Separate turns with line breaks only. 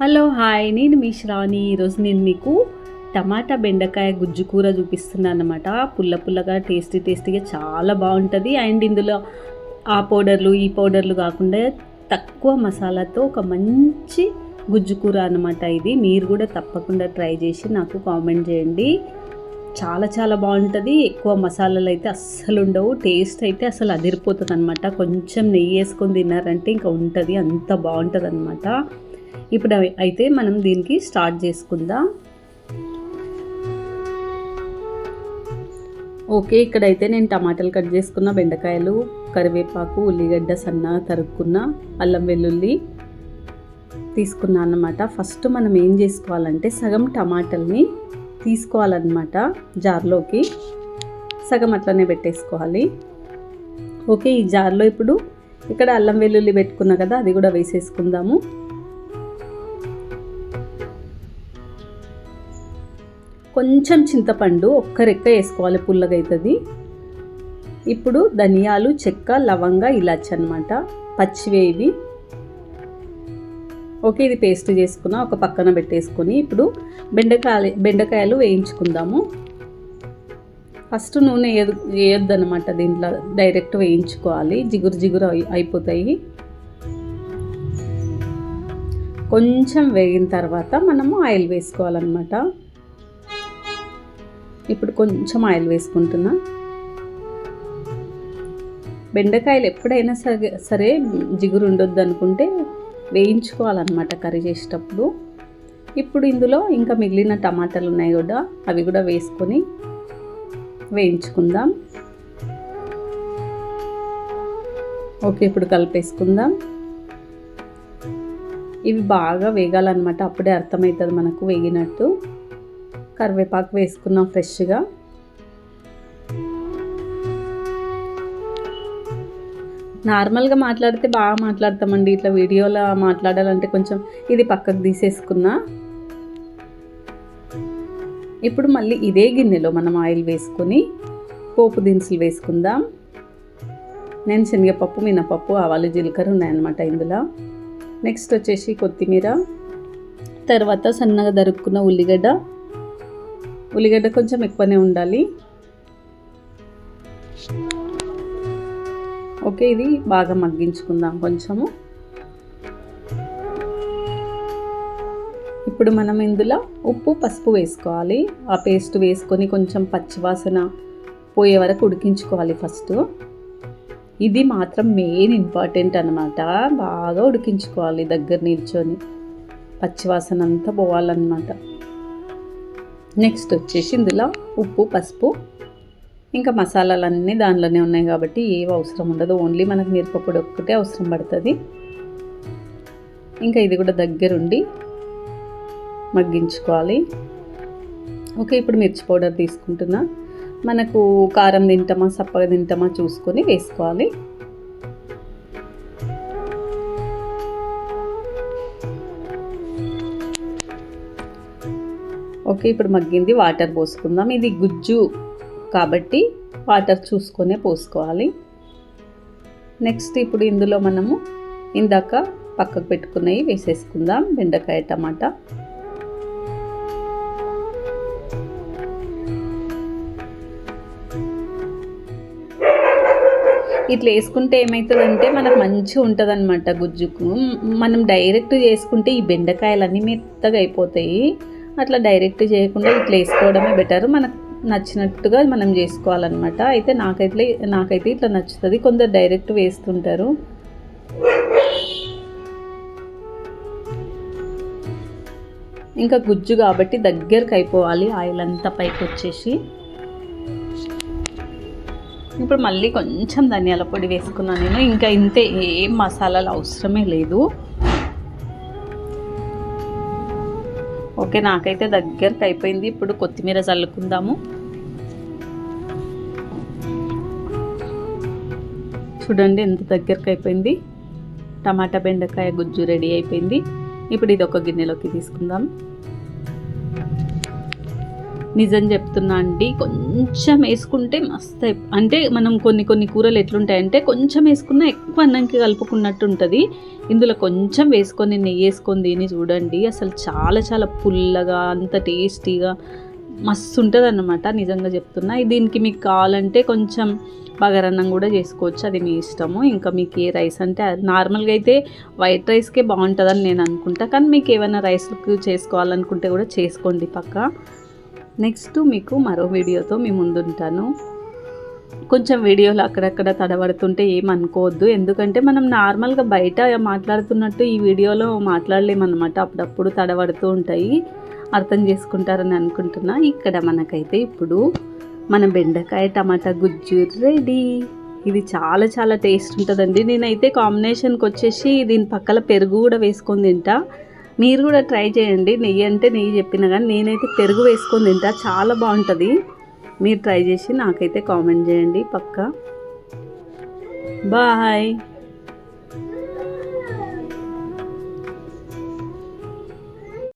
Hello hi. నేను మీ శ్రావణి. ఈరోజు నేను మీకు టమాటా బెండకాయ గుజ్జు కూర చూపిస్తున్నాను అనమాట పుల్ల పుల్లగా టేస్టీ టేస్టీగా చాలా బాగుంటుంది. అండ్ ఇందులో ఆ పౌడర్లు ఈ పౌడర్లు కాకుండా తక్కువ మసాలాతో ఒక మంచి గుజ్జు కూర అనమాట ఇది. మీరు కూడా తప్పకుండా ట్రై చేసి నాకు కామెంట్ చేయండి. చాలా చాలా బాగుంటుంది. ఎక్కువ మసాలాలు అయితే అస్సలు ఉండవు. టేస్ట్ అయితే అసలు అదిరిపోతుంది అనమాట కొంచెం నెయ్యి వేసుకొని తిన్నారంటే ఇంకా ఉంటుంది. అంత బాగుంటుంది అనమాట ఇప్పుడు అయితే మనం దీనికి స్టార్ట్ చేసుకుందాం. ఓకే ఇక్కడైతే నేను టమాటాలు కట్ చేసుకున్న బెండకాయలు కరివేపాకు ఉల్లిగడ్డ సన్నగా తరుక్కున్న అల్లం వెల్లుల్లి తీసుకున్నా అన్నమాట. ఫస్ట్ మనం ఏం చేసుకోవాలంటే సగం టమాటాలని తీసుకోవాలన్నమాట జార్లోకి. సగం అట్లనే పెట్టేసుకోవాలి. ఓకే ఈ జార్లో ఇప్పుడు ఇక్కడ అల్లం వెల్లుల్లి పెట్టుకున్నా కదా అది కూడా వేసేసుకుందాము. కొంచెం చింతపండు ఒక్క రెక్క వేసుకోవాలి పుల్లగైతుంది. ఇప్పుడు ధనియాలు చెక్క లవంగ ఇలాచి అనమాట పచ్చివేవి. ఓకే ఇది పేస్ట్ చేసుకున్న ఒక పక్కన పెట్టేసుకొని ఇప్పుడు బెండకాయ బెండకాయలు వేయించుకుందాము. ఫస్ట్ నూనె వేయద్దు వేయొద్దు అనమాట దీంట్లో డైరెక్ట్ వేయించుకోవాలి. జిగురు జిగురు అయి- అయిపోతాయి. కొంచెం వేగిన తర్వాత మనము ఆయిల్ వేసుకోవాలన్నమాట. ఇప్పుడు కొంచెం ఆయిల్ వేసుకుంటున్నా. బెండకాయలు ఎప్పుడైనా సరే సరే జిగురు ఉండొద్దు అనుకుంటే వేయించుకోవాలన్నమాట కర్రీ చేసేటప్పుడు. ఇప్పుడు ఇందులో ఇంకా మిగిలిన టమాటాలు ఉన్నాయి కూడా అవి కూడా వేసుకొని వేయించుకుందాం. ఓకే ఇప్పుడు కలిపేసుకుందాం. ఇవి బాగా వేగాలన్నమాట అప్పుడే అర్థమవుతుంది మనకు వేగినట్టు. కరివేపాకు వేసుకున్నాం ఫ్రెష్గా. నార్మల్గా మాట్లాడితే బాగా మాట్లాడతామండి. ఇట్లా వీడియోలో మాట్లాడాలంటే కొంచెం ఇది పక్కకు తీసేసుకున్నా. ఇప్పుడు మళ్ళీ ఇదే గిన్నెలో మనం ఆయిల్ వేసుకొని పోపు దినుసులు వేసుకుందాం. నేను శనగపప్పు మినపప్పు ఆవాలు జీలకర్ర ఉన్నాయన్నమాట ఇందులో. నెక్స్ట్ వచ్చేసి కొత్తిమీర. తర్వాత సన్నగా దరుక్కున్న ఉల్లిగడ్డ. ఉల్లిగడ్డ కొంచెం ఎక్కువనే ఉండాలి. ఓకే ఇది బాగా మగ్గించుకుందాం కొంచెము. ఇప్పుడు మనం ఇందులో ఉప్పు పసుపు వేసుకోవాలి. ఆ పేస్ట్ వేసుకొని కొంచెం పచ్చివాసన పోయే వరకు ఉడికించుకోవాలి ఫస్ట్. ఇది మాత్రం మెయిన్ ఇంపార్టెంట్ అనమాట బాగా ఉడికించుకోవాలి దగ్గర నిల్చొని. పచ్చివాసన అంతా పోవాలన్నమాట. నెక్స్ట్ వచ్చేసి ఇందులో ఉప్పు పసుపు. ఇంకా మసాలాలన్నీ దానిలోనే ఉన్నాయి కాబట్టి ఏవి అవసరం ఉండదు. ఓన్లీ మనకు మిరపపొడి ఒక్కటే అవసరం పడుతుంది. ఇంకా ఇది కూడా దగ్గరుండి మగ్గించుకోవాలి. ఓకే ఇప్పుడు మిర్చి పౌడర్ తీసుకుంటున్నా. మనకు కారం తింటామా సప్పగా తింటామా చూసుకొని వేసుకోవాలి. ఓకే ఇప్పుడు మగ్గింది వాటర్ పోసుకుందాం. ఇది గుజ్జు కాబట్టి వాటర్ చూసుకొనే పోసుకోవాలి. నెక్స్ట్ ఇప్పుడు ఇందులో మనము ఇందాక పక్కకు పెట్టుకున్నవి వేసేసుకుందాం బెండకాయ టమాటా. ఇట్లా వేసుకుంటే ఏమవుతుందంటే మనకు మంచిగా ఉంటుంది అనమాట గుజ్జుకు మనం డైరెక్ట్ చేసుకుంటే ఈ బెండకాయలన్నీ మెత్తగా అయిపోతాయి. అట్లా డైరెక్ట్ చేయకుండా ఇట్లా వేసుకోవడమే బెటర్. మనకు నచ్చినట్టుగా మనం చేసుకోవాలన్నమాట. అయితే నాకైతే నాకైతే ఇట్లా నచ్చుతుంది. కొందరు డైరెక్ట్ వేస్తుంటారు. ఇంకా గుజ్జు కాబట్టి దగ్గరకు అయిపోవాలి. ఆయిల్ అంతా పైకి వచ్చేసి ఇప్పుడు మళ్ళీ కొంచెం ధనియాల పొడి వేసుకున్నాను నేను. ఇంకా ఇంతే ఏం మసాలాలు అవసరమే లేదు. ఓకే నాకైతే దగ్గరకు అయిపోయింది. ఇప్పుడు కొత్తిమీర చల్లుకుందాము. చూడండి ఎంత దగ్గరకు అయిపోయింది. టమాటా బెండకాయ గుజ్జు రెడీ అయిపోయింది. ఇప్పుడు ఇది ఒక గిన్నెలోకి తీసుకుందాం. నిజం చెప్తున్నా అండి. కొంచెం వేసుకుంటే మస్తు అంటే మనం కొన్ని కొన్ని కూరలు ఎట్లుంటాయంటే కొంచెం వేసుకున్నా ఎక్కువ అన్నంకి కలుపుకున్నట్టు ఉంటుంది. ఇందులో కొంచెం వేసుకొని నెయ్యి వేసుకొని తిని చూడండి. అసలు చాలా చాలా పుల్లగా అంత టేస్టీగా మస్తు ఉంటుంది అన్నమాట నిజంగా చెప్తున్నా. దీనికి మీకు కావాలంటే కొంచెం బగారన్నం కూడా చేసుకోవచ్చు. అది మీ ఇష్టము. ఇంకా మీకు ఏ రైస్ అంటే అది నార్మల్గా అయితే వైట్ రైస్కే బాగుంటుందని నేను అనుకుంటా. కానీ మీకు ఏమైనా రైస్ చేసుకోవాలనుకుంటే కూడా చేసుకోండి పక్క. నెక్స్ట్ మీకు మరో వీడియోతో మీ ముందుంటాను. కొంచెం వీడియోలు అక్కడక్కడ తడబడుతుంటే ఏమనుకోవద్దు. ఎందుకంటే మనం నార్మల్గా బయట మాట్లాడుతున్నట్టు ఈ వీడియోలో మాట్లాడలేమన్నమాట. అప్పుడప్పుడు తడబడుతూ ఉంటాయి. అర్థం చేసుకుంటారని అనుకుంటున్నా. ఇక్కడ మనకైతే ఇప్పుడు మన బెండకాయ టమాటా గుజ్జు రెడీ. ఇది చాలా చాలా టేస్ట్ ఉంటుందండి. నేనైతే కాంబినేషన్కి వచ్చేసి దీని పక్కల పెరుగు కూడా వేసుకొని తింటా. మీరు కూడా ట్రై చేయండి. నెయ్యి అంటే నెయ్యి చెప్పిన కానీ నేనైతే పెరుగు వేసుకొని తింటా. చాలా బాగుంటుంది. మీరు ట్రై చేసి నాకైతే కామెంట్ చేయండి పక్క. బాయ్.